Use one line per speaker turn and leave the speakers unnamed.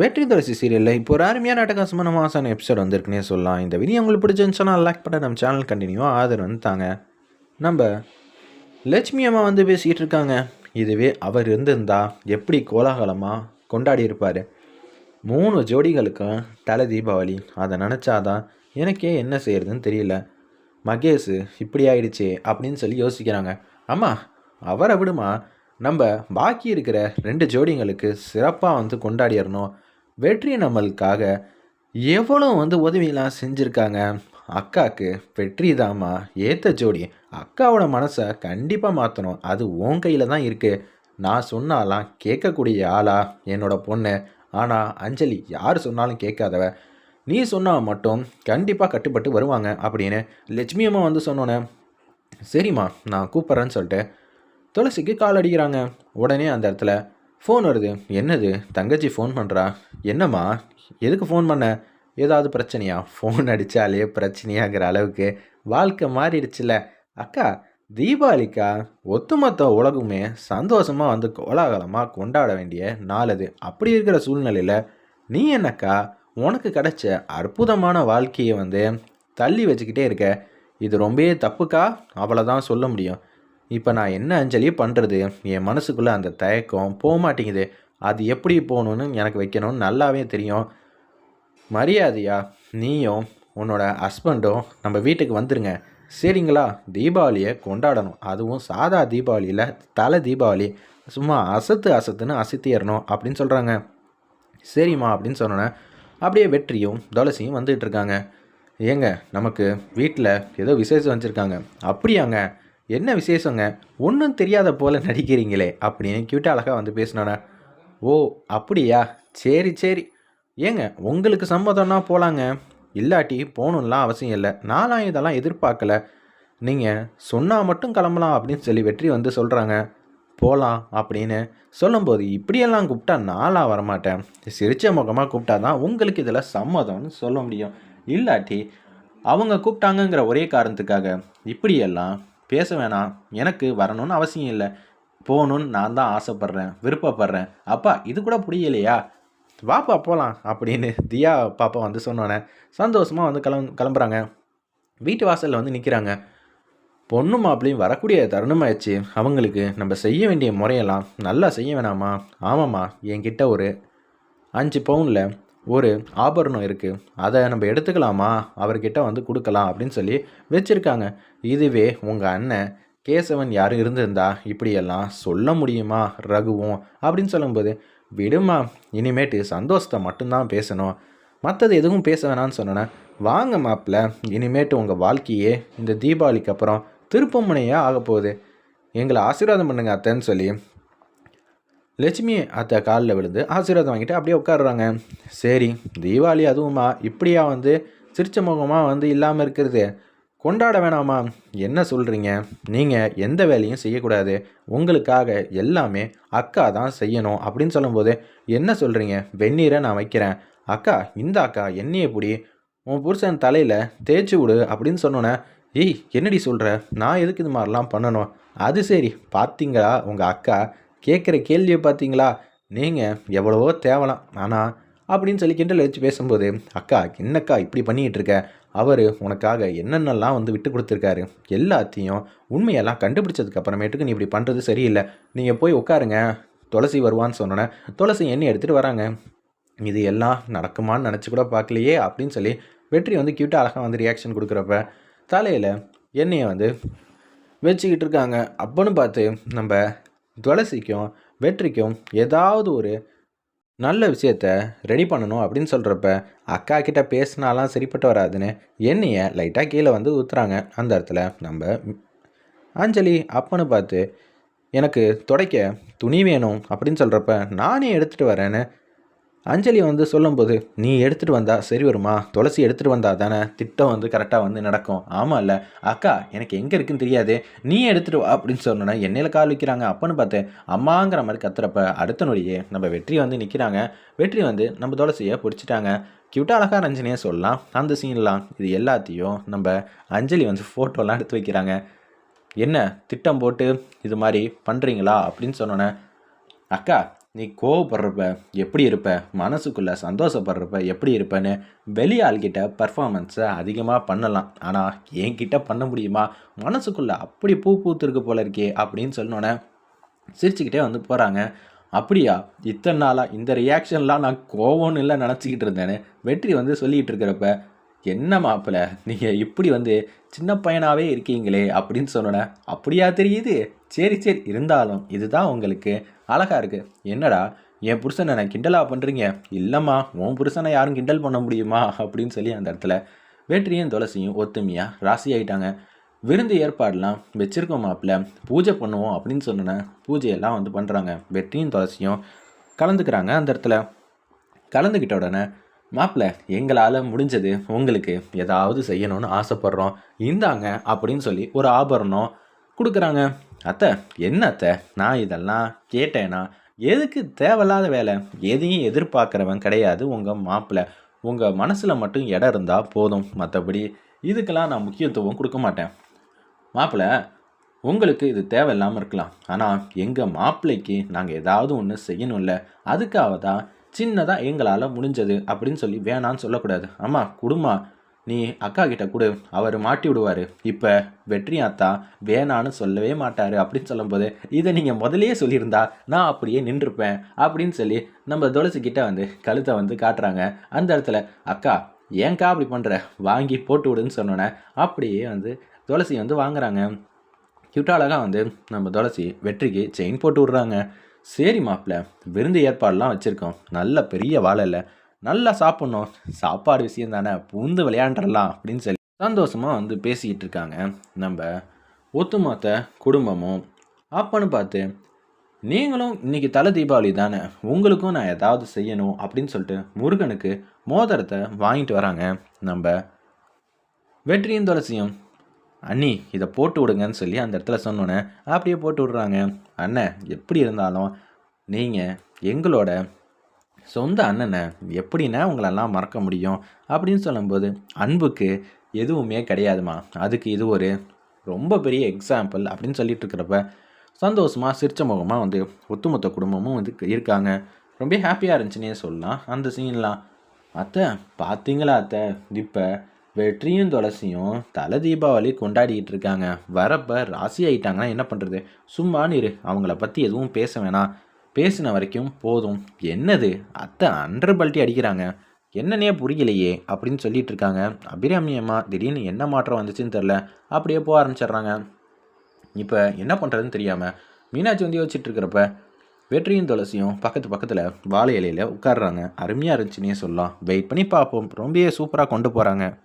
வெற்றி துளசி சீரியலில் இப்போ ஒரு அருமையான அட்டகாசமான மாசான எபிசோட் வந்திருக்குன்னே சொல்லலாம். இந்த வீடியோ உங்களுக்கு பிடிச்சிருந்துச்சுன்னா லைக் பண்ண நம்ம சேனல் கண்டினியூவாக ஆதரவு வந்து தாங்க. நம்ம லட்சுமி அம்மா வந்து பேசிகிட்டு இருக்காங்க. இதுவே அவர் இருந்திருந்தா எப்படி கோலாகலமாக கொண்டாடி இருப்பார்? மூணு ஜோடிகளுக்கும் தலை தீபாவளி. அதை நினச்சாதான் எனக்கே என்ன செய்யறதுன்னு தெரியல. மகேஷ் இப்படி ஆயிடுச்சே அப்படின்னு சொல்லி யோசிக்கிறாங்க. அம்மா அவரை விடுமா? நம்ம பாக்கி இருக்கிற ரெண்டு ஜோடிங்களுக்கு சிறப்பாக வந்து கொண்டாடிடணும். வெற்றி நம்மளுக்காக எவ்வளோ வந்து உதவியெல்லாம் செஞ்சுருக்காங்க? அக்காவுக்கு வெற்றி தாம்மா. ஏற்ற ஜோடி. அக்காவோட மனசை கண்டிப்பாக மாற்றணும் அது உன் கையில் தான் இருக்குது நான் சொன்னாலாம் கேட்கக்கூடிய ஆளா என்னோட பொண்ணு. ஆனால் அஞ்சலி யார் சொன்னாலும் கேட்காதவ. நீ சொன்னால் மட்டும் கண்டிப்பாக கட்டுப்பட்டு வருவாங்க அப்படின்னு லட்சுமி அம்மா வந்து சொன்னோன்னே சரிம்மா நான் கூப்பிட்றேன்னு சொல்லிட்டு துளசிக்கு கால் அடிக்கிறாங்க. உடனே அந்த இடத்துல ஃபோன் வருது. என்னது? தங்கச்சி ஃபோன் பண்ணுறா என்னம்மா? எதுக்கு ஃபோன் பண்ண? ஏதாவது பிரச்சனையா? ஃபோன் அடித்தாலே பிரச்சனையாங்கிற அளவுக்கு வாழ்க்கை மாறிடுச்சுல அக்கா தீபாவளிக்கா? ஒட்டுமொத்த உலகமே சந்தோஷமாக வந்து கோலாகலமாக கொண்டாட வேண்டிய நாள் அது. அப்படி இருக்கிற சூழ்நிலையில் நீ என்னக்கா? உனக்கு கிடைச்ச அற்புதமான வாழ்க்கையை வந்து தள்ளி வச்சுக்கிட்டே இருக்க. இது ரொம்பவே தப்புக்கா? அவ்வளோதான் சொல்ல முடியும். இப்போ நான் என்ன அஞ்சலியும் பண்ணுறது என் மனசுக்குள்ளே அந்த தயக்கம் போக மாட்டேங்குது. அது எப்படி போகணுன்னு எனக்கு வைக்கணும்னு நல்லாவே தெரியும். மரியாதையா நீயும் உன்னோட ஹஸ்பண்டும் நம்ம வீட்டுக்கு வந்துருங்க. சரிங்களா? தீபாவளியை கொண்டாடணும். அதுவும் சாதா தீபாவளியில் தலை தீபாவளி. சும்மா அசத்து அசத்துன்னு அசத்திடணும் அப்படின்னு சொல்கிறாங்க சரிம்மா அப்படின்னு சொன்னோன்னே அப்படியே வெற்றியும் துளசியும் வந்துகிட்டு இருக்காங்க. ஏங்க நமக்கு வீட்டில் ஏதோ விசேஷம் வச்சுருக்காங்க. அப்படியாங்க? என்ன விசேஷங்க? ஒன்றும் தெரியாத போல் நடிக்கிறீங்களே அப்படின்னு கியூட்டாக அழகாக வந்து பேசினோன்னே ஓ அப்படியா? சரி சரி. ஏங்க உங்களுக்கு சம்மதம்னா போகலாங்க இல்லாட்டி போகணும்லாம் அவசியம் இல்லை. நானும் இதெல்லாம் எதிர்பார்க்கல. நீங்கள் சொன்னால் மட்டும் கிளம்பலாம் அப்படின்னு சொல்லி வெற்றி வந்து சொல்கிறாங்க போகலாம் அப்படின்னு சொல்லும்போது இப்படியெல்லாம் கூப்பிட்டா நாளாக வரமாட்டேன். சிரிச்ச முகமாக கூப்பிட்டா தான் உங்களுக்கு இதில் சம்மதம்னு சொல்ல முடியும். இல்லாட்டி அவங்க கூப்பிட்டாங்கங்கிற ஒரே காரணத்துக்காக இப்படியெல்லாம் பேச வேணாம். எனக்கு வரணும்னு அவசியம் இல்லை. போகணுன்னு நான் தான் ஆசைப்பட்றேன் விருப்பப்படுறேன். அப்பா இது கூட புரியலையா? வாப்பா போகலாம் அப்படின்னு தியா பாப்பா வந்து சொன்னோன்னே சந்தோஷமாக வந்து கிளம் கிளம்புறாங்க. வீட்டு வாசலில் வந்து நிற்கிறாங்க பொண்ணு மாப்பிளையும் வரக்கூடிய தருணமாயிடுச்சு அவங்களுக்கு நம்ம செய்ய வேண்டிய முறையெல்லாம் நல்லா செய்ய வேணாமா? ஆமாம்மா என்கிட்ட ஒரு அஞ்சு பவுனில் ஒரு ஆபரணம் இருக்குது அதை நம்ம எடுத்துக்கலாமா? அவர்கிட்ட வந்து கொடுக்கலாம் அப்படின்னு சொல்லி வச்சுருக்காங்க. இதுவே உங்கள் அண்ணன் கேசவன் யாரும் இருந்திருந்தா இப்படியெல்லாம் சொல்ல முடியுமா? ரகுவும் அப்படின்னு சொல்லும்போது விடுமா இனிமேட்டு சந்தோஷத்தை மட்டும்தான் பேசணும். மற்றது எதுவும் பேச வேணாம்னு சொன்னேன் வாங்க மாப்பிள்ள இனிமேட்டு உங்கள் வாழ்க்கையே இந்த தீபாவளிக்கு அப்புறம் திருப்பமுனையே ஆக போகுது. எங்களை ஆசீர்வாதம் பண்ணுங்க அத்தைன்னு சொல்லி. லட்சுமி அத்தை காலில் விழுந்து ஆசீர்வாதம் வாங்கிட்டு அப்படியே உட்காடுறாங்க சரி தீபாவளி அதுவுமா? இப்படியா வந்து? சிரிச்ச முகமாக வந்து இல்லாமல் இருக்கிறது. கொண்டாட வேணாமா? என்ன சொல்கிறீங்க நீங்கள் எந்த வேலையும் செய்யக்கூடாது. உங்களுக்காக எல்லாமே அக்கா தான் செய்யணும் அப்படின்னு சொல்லும்போது என்ன சொல்கிறீங்க வெந்நீரை நான் வைக்கிறேன். அக்கா இந்த அக்கா என்னையை பிடி. உன் புருஷன் தலையில் தேய்ச்சி விடு அப்படின்னு சொன்னோன்னே ஏய் என்னடி சொல்கிற நான் எதுக்கு இது மாதிரிலாம் பண்ணணும்? அது சரி பார்த்தீங்களா உங்கள் அக்கா? கேட்குற கேள்வியை பார்த்தீங்களா? நீங்கள் எவ்வளவோ தேவலாம். ஆனால் அப்படின்னு சொல்லி கிண்டல் வச்சு பேசும்போது அக்கா என்னக்கா இப்படி பண்ணிகிட்டு இருக்க அவர் உனக்காக என்னென்னலாம் வந்து விட்டு கொடுத்துருக்காரு. எல்லாத்தையும் உண்மையெல்லாம் கண்டுபிடிச்சதுக்கு அப்புறமேட்டுக்கு நீ இப்படி பண்ணுறது சரியில்லை. நீங்கள் போய் உட்காருங்க. துளசி வருவான்னு சொன்னோன்னே துளசி எண்ணெய் எடுத்துகிட்டு வராங்க. இது எல்லாம் நடக்குமான்னு நினச்சி கூட பார்க்கலையே அப்படின்னு சொல்லி வெற்றி வந்து க்யூட்டாக அழகாக வந்து ரியாக்ஷன் கொடுக்குறப்ப தலையில் எண்ணெயை வந்து வச்சுக்கிட்டு இருக்காங்க. அப்போன்னு பார்த்து நம்ம துளசிக்கும் வெற்றிக்கும் ஏதாவது ஒரு நல்ல விஷயத்த ரெடி பண்ணணும் அப்படின்னு சொல்கிறப்ப அக்கா கிட்ட பேசினாலாம் சரிப்பட்டு வராதுன்னு என்னையை லைட்டாக கீழே வந்து ஊற்றுறாங்க அந்த இடத்துல நம்ம அஞ்சலி அப்பன்னு பார்த்து எனக்கு துடைக்க துணி வேணும் அப்படின்னு சொல்கிறப்ப நானே எடுத்துகிட்டு வரேன்னு அஞ்சலி வந்து சொல்லும்போது நீ எடுத்துகிட்டு வந்தா சரி வருமா? துளசி எடுத்துகிட்டு வந்தா தானே? திட்டம் வந்து கரெக்டாக வந்து நடக்கும். ஆமாம் இல்லை அக்கா எனக்கு எங்கே இருக்குன்னு தெரியாது. நீ எடுத்துகிட்டு வா. அப்படின்னு சொன்னோன்னா என்னையில் கால் வைக்கிறாங்க? அப்பன்னு பார்த்து அம்மாங்கிற மாதிரி கத்துறப்ப அடுத்த நொடியே நம்ம வெற்றி வந்து நிற்கிறாங்க வெற்றி வந்து நம்ம துளசியை பிடிச்சிட்டாங்க. கியூட்டாக அழகாக ரஞ்சனையே சொல்லலாம். அந்த சீன்லாம் இது எல்லாத்தையும் நம்ம அஞ்சலி வந்து ஃபோட்டோலாம் எடுத்து வைக்கிறாங்க. என்ன? திட்டம் போட்டு இது மாதிரி பண்ணுறீங்களா அப்படின்னு சொன்னோன்னே அக்கா நீ கோவப்படுறப்ப எப்படி இருப்ப? மனசுக்குள்ளே சந்தோஷப்படுறப்ப எப்படி இருப்பேன்னு வெளி ஆள்கிட்ட அதிகமாக பண்ணலாம். ஆனால் என்கிட்ட பண்ண முடியுமா? மனசுக்குள்ளே அப்படி பூ பூத்துருக்கு போல இருக்கே அப்படின்னு சொன்னோன்னே சிரிச்சுக்கிட்டே வந்து போகிறாங்க அப்படியா? இத்தனை நாளாக இந்த ரியாக்ஷன்லாம் நான் கோவம்னு இல்லை நினச்சிக்கிட்டு இருந்தேன்னு வெற்றி வந்து சொல்லிகிட்டு இருக்கிறப்ப என்ன மாப்பிள்ள நீங்கள் இப்படி வந்து சின்ன பையனாகவே இருக்கீங்களே? அப்படின்னு சொன்னோன்னே அப்படியா தெரியுது? சரி சரி இருந்தாலும் இதுதான் உங்களுக்கு அழகாக இருக்குது என்னடா என் புருஷனை நான் கிண்டலாக பண்ணுறீங்க இல்லைம்மா உன் புருஷனை யாரும் கிண்டல் பண்ண முடியுமா? அப்படின்னு சொல்லி அந்த இடத்துல வெற்றியும் துளசியும் ஒத்துமையாக ராசி ஆயிட்டாங்க. விருந்து ஏற்பாடெலாம் வச்சுருக்கோம் மாப்பிள்ள. பூஜை பண்ணுவோம் அப்படின்னு சொன்னேன் பூஜையெல்லாம் வந்து பண்ணுறாங்க வெற்றியும் துளசியும் கலந்துக்கிறாங்க அந்த இடத்துல. கலந்துக்கிட்ட உடனே மாப்பிள்ள எங்களால் முடிஞ்சது உங்களுக்கு ஏதாவது செய்யணும்னு ஆசைப்பட்றோம். இந்தாங்க அப்படின்னு சொல்லி ஒரு ஆபரணம் கொடுக்குறாங்க. அத்தை என்ன அத்தை? நான் இதெல்லாம் கேட்டேன்னா எதுக்கு தேவையில்லாத வேலை? எதையும் எதிர்பார்க்குறவன் கிடையாது உங்கள் மாப்பிள்ளை உங்கள் மனசில் மட்டும் இடம் இருந்தால் போதும். மற்றபடி இதுக்கெல்லாம் நான் முக்கியத்துவம் கொடுக்க மாட்டேன். மாப்பிள்ளை உங்களுக்கு இது தேவையில்லாமல் இருக்கலாம். ஆனால் எங்கள் மாப்பிள்ளைக்கு நாங்கள் ஏதாவது ஒன்று செய்யணும்ல. அதுக்காக தான் சின்னதாக எங்களால் முடிஞ்சது அப்படின்னு சொல்லி வேணான்னு சொல்லக்கூடாது. ஆமாம் குடும்பம் நீ அக்கா கிட்ட கொடு அவர் மாட்டி விடுவார். இப்போ வெற்றி அத்தா வேணான்னு சொல்லவே மாட்டார் அப்படின்னு சொல்லும்போது இதை நீங்கள் முதல்லயே சொல்லியிருந்தா நான் அப்படியே நின்றுருப்பேன் அப்படின்னு சொல்லி நம்ம துளசிக்கிட்ட வந்து கழுத்தை வந்து காட்டுறாங்க. அந்த இடத்துல அக்கா ஏங்க்கா அப்படி பண்ணுற வாங்கி போட்டு விடுன்னு சொன்னோன்னே அப்படியே வந்து துளசி வந்து வாங்குறாங்க. கியூட்டாக வந்து நம்ம துளசி வெற்றிக்கு செயின் போட்டு விட்றாங்க. சரி மாப்பிள்ள விருந்து ஏற்பாடெலாம் வச்சுருக்கோம். நல்ல பெரிய வாழை இல்லை. நல்லா சாப்பிட்ணும். சாப்பாடு விஷயம் தானே பூந்து விளையாண்டுடலாம் அப்படின்னு சொல்லி சந்தோஷமாக வந்து பேசிக்கிட்டு இருக்காங்க. நம்ம ஒத்துமொத்த குடும்பமும் அப்பன்னு பார்த்து நீங்களும் இன்னைக்கு தலை தீபாவளி தானே உங்களுக்கும் நான் ஏதாவது செய்யணும் அப்படின்னு சொல்லிட்டு முருகனுக்கு மோதிரத்தை வாங்கிட்டு வராங்க. நம்ம வெற்றியும் துளசியும் அண்ணி இதை போட்டு விடுங்கன்னு சொல்லி அந்த இடத்துல சொன்னோன்னே அப்படியே போட்டு விட்றாங்க. அண்ணன் எப்படி இருந்தாலும் நீங்கள் எங்களோட சொந்த அண்ணனை எப்படின்னா உங்களெல்லாம் மறக்க முடியும் அப்படின்னு சொல்லும்போது அன்புக்கு எதுவுமே கிடையாதுமா அதுக்கு இது ஒரு ரொம்ப பெரிய எக்ஸாம்பிள் அப்படின்னு சொல்லிட்டு இருக்கிறப்ப சந்தோஷமாக சிரிச்ச முகமாக வந்து ஒத்துமொத்த குடும்பமும் வந்து இருக்காங்க. ரொம்ப ஹாப்பியாக இருந்துச்சுன்னே சொல்லலாம். அந்த சீன்லாம் அத்தை பார்த்தீங்களா அத்தை? இப்போ வெற்றியும் துளசியும் தலை தீபாவளி கொண்டாடிக்கிட்டு இருக்காங்க. வரப்போ ராசி ஆயிட்டாங்கன்னா என்ன பண்ணுறது சும்மான்னு இரு அவங்கள பற்றி எதுவும் பேச வேணாம். பேசின வரைக்கும் போதும். என்னது? அத்தை அண்டர் பல்ட்டி அடிக்கிறாங்க. என்னன்னே புரியலையே அப்படின்னு சொல்லிட்டு இருக்காங்க. அபிராமி அம்மா திடீர்னு என்ன மாற்றம் வந்துச்சுன்னு தெரில அப்படியே போக ஆரம்பிச்சிடுறாங்க. இப்போ என்ன பண்ணுறதுன்னு தெரியாமல் மீனாட்சி வந்து யோசிச்சுட்டு இருக்கிறப்ப வெற்றியும் துளசியும் பக்கத்து பக்கத்தில் வாழை இலையில் உட்காடுறாங்க அருமையாக இருந்துச்சுன்னே சொல்லலாம். வெயிட் பண்ணி பார்ப்போம். ரொம்பவே சூப்பராக கொண்டு போகிறாங்க